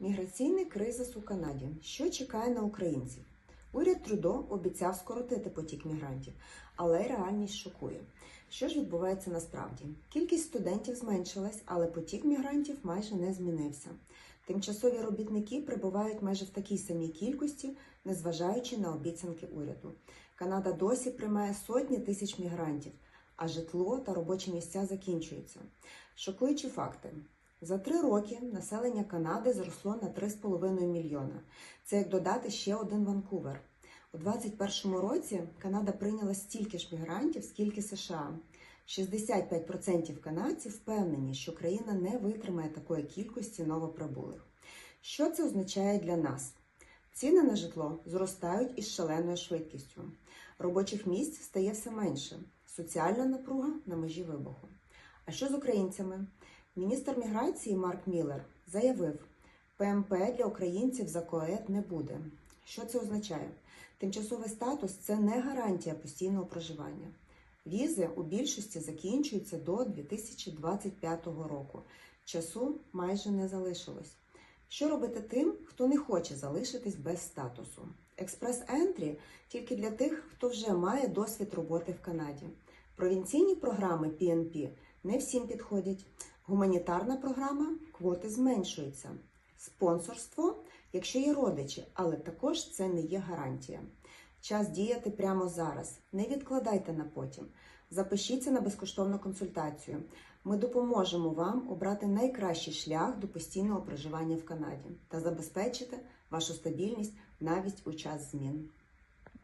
Міграційний кризис у Канаді. Що чекає на українців? Уряд Трудо обіцяв скоротити потік мігрантів, але реальність шокує. Що ж відбувається насправді? Кількість студентів зменшилась, але потік мігрантів майже не змінився. Тимчасові робітники прибувають майже в такій самій кількості, незважаючи на обіцянки уряду. Канада досі приймає сотні тисяч мігрантів, а житло та робочі місця закінчуються. Шокуючі факти. За три роки населення Канади зросло на 3,5 мільйона. Це як додати ще один Ванкувер. У 2021 році Канада прийняла стільки ж мігрантів, скільки США. 65% канадців впевнені, що країна не витримає такої кількості новоприбулих. Що це означає для нас? Ціни на житло зростають із шаленою швидкістю. Робочих місць стає все менше. Соціальна напруга на межі вибуху. А що з українцями? Міністр міграції Марк Міллер заявив, ПМП для українців за КОЕД не буде. Що це означає? Тимчасовий статус це не гарантія постійного проживання. Візи у більшості закінчуються до 2025 року. Часу майже не залишилось. Що робити тим, хто не хоче залишитись без статусу? Експрес-ентрі тільки для тих, хто вже має досвід роботи в Канаді. Провінційні програми PNP не всім підходять. Гуманітарна програма квоти зменшуються. Спонсорство, якщо є родичі, але також це не є гарантія. Час діяти прямо зараз. Не відкладайте на потім. Запишіться на безкоштовну консультацію. Ми допоможемо вам обрати найкращий шлях до постійного проживання в Канаді та забезпечити вашу стабільність навіть у час змін.